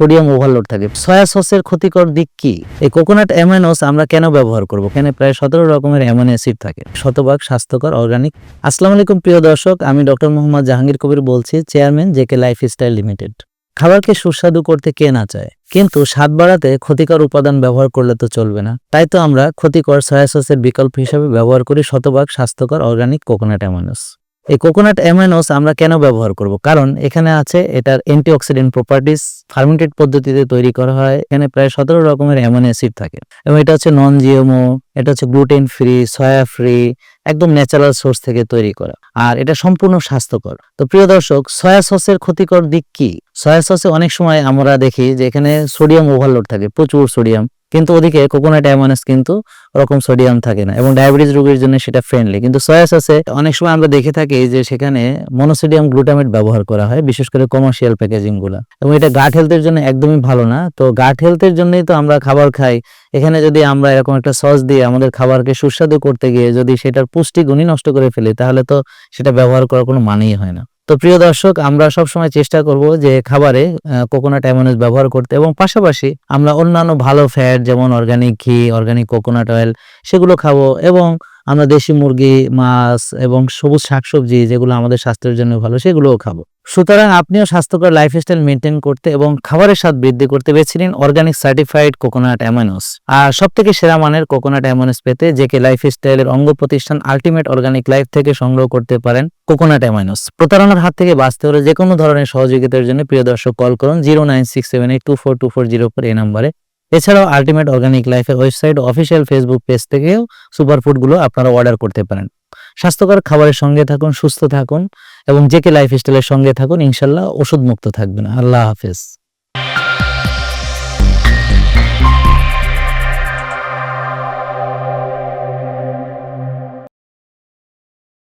Sodium overload থাকে। Soya সসের ক্ষতিকর দিক কি? এই কোকোনাট অ্যামাইনোস আমরা কেন ব্যবহার করব? কেন প্রায় সতেরো রকমের অ্যামাইনো অ্যাসিড থাকে। শতভাগ স্বাস্থ্যকর অর্গানিক আসসালামু আলাইকুম, প্রিয় দর্শক। আমি ডক্টর মোহাম্মদ জাহাঙ্গীর কবির বলছি, chairman JK Lifestyle Limited. খাবারকে সুস্বাদু করতে কে না চায়? কিন্তু স্বাদ বাড়াতে ক্ষতিকর উপাদান ব্যবহার করলে তো চলবে না। তাই তো আমরা ক্ষতিকর সয়া সসের বিকল্প হিসেবে ব্যবহার করি শতভাগ স্বাস্থ্যকর অর্গানিক কোকোনাট অ্যামাইনোস। এই কোকোনাট অ্যামাইনোস আমরা কেন ব্যবহার করব? কারণ এখানে আছে এটার অ্যান্টিঅক্সিডেন্ট প্রপার্টিস ফার্মেন্টেড পদ্ধতিতে তৈরি করা হয়। এখানে প্রায় সতেরো রকমের অ্যামাইনো অ্যাসিড থাকে। এবং এটা হচ্ছে নন জিএমও এটা হচ্ছে গ্লুটেন ফ্রি সয়া ফ্রি একদম ন্যাচারাল সোর্স থেকে তৈরি করা। আর এটা সম্পূর্ণ স্বাস্থ্যকর। তো প্রিয় দর্শক সয়া সসের ক্ষতিকর দিক কি? সয়া সসে অনেক সময় আমরা দেখি যে এখানে সোডিয়াম ওভারলোড থাকে, প্রচুর সোডিয়াম কিন্তু ওদিকে কোকোনাট অ্যামাইনোস কিন্তু ওরকম সোডিয়াম থাকে না এবং ডায়াবেটিস রোগীর জন্য সেটা ফ্রেন্ডলি কিন্তু সয়া সসে অনেক সময় আমরা দেখে থাকি যে সেখানে মনোসোডিয়াম গ্লুটামেট ব্যবহার করা হয়, বিশেষ করে কমার্শিয়াল প্যাকেজিংগুলা। এবং এটা গাট হেলথের জন্য একদমই ভালো না। তো গাট হেলথের জন্যই তো আমরা খাবার খাই। এখানে যদি আমরা এরকম একটা সস দিয়ে আমাদের খাবারকে সুস্বাদু করতে গিয়ে যদি সেটার পুষ্টি গুণই নষ্ট করে ফেলি, তাহলে তো সেটা ব্যবহার করার কোনো মানেই হয় না। তো প্রিয় দর্শক, আমরা সব সময় চেষ্টা করব যে খাবারে কোকোনাট অ্যামোনিস ব্যবহার করতে এবং পাশাপাশি আমরা অন্যান্য ভালো ফ্যাট যেমন অর্গানিক ঘি অর্গানিক কোকোনাট অয়েল সেগুলো খাব এবং আমরা দেশি মুরগি, মাছ এবং সবুজ শাকসবজি যেগুলো আমাদের স্বাস্থ্যের জন্য ভালো সেগুলোও খাব। সুতরাং আপনিও স্বাস্থ্যকর লাইফস্টাইল মেনটেন করতে এবং খাবারের স্বাদ বৃদ্ধি করতে বেছে নিন অর্গানিক সার্টিফাইড কোকোনাট অ্যামাইনোস আর সব থেকে সেরা মানের কোকোনাট অ্যামাইনোস পেতে জেকে লাইফস্টাইলের অঙ্গ প্রতিষ্ঠান আলটিমেট অর্গানিক লাইফ থেকে সংগ্রহ করতে পারেন কোকোনাট অ্যামাইনোস প্রতারণার হাত থেকে বাঁচতে হলে যে কোনো ধরনের সহযোগিতার জন্য প্রিয় দর্শক কল করুন zero nine six seven eight two four two four zero four এই নাম্বারে এছাড়াও আলটিমেট অর্গানিক লাইফের ওয়েবসাইট অফিসিয়াল ফেসবুক পেজ থেকেও সুপারফুডগুলো আপনারা অর্ডার করতে পারেন। স্বাস্থ্যকর খাবারের সঙ্গে থাকুন, সুস্থ থাকুন এবং জেকে লাইফস্টাইলের সঙ্গে থাকুন, ইনশাল্লাহ ওষুধ মুক্ত থাকবেন। আল্লাহ হাফেজ।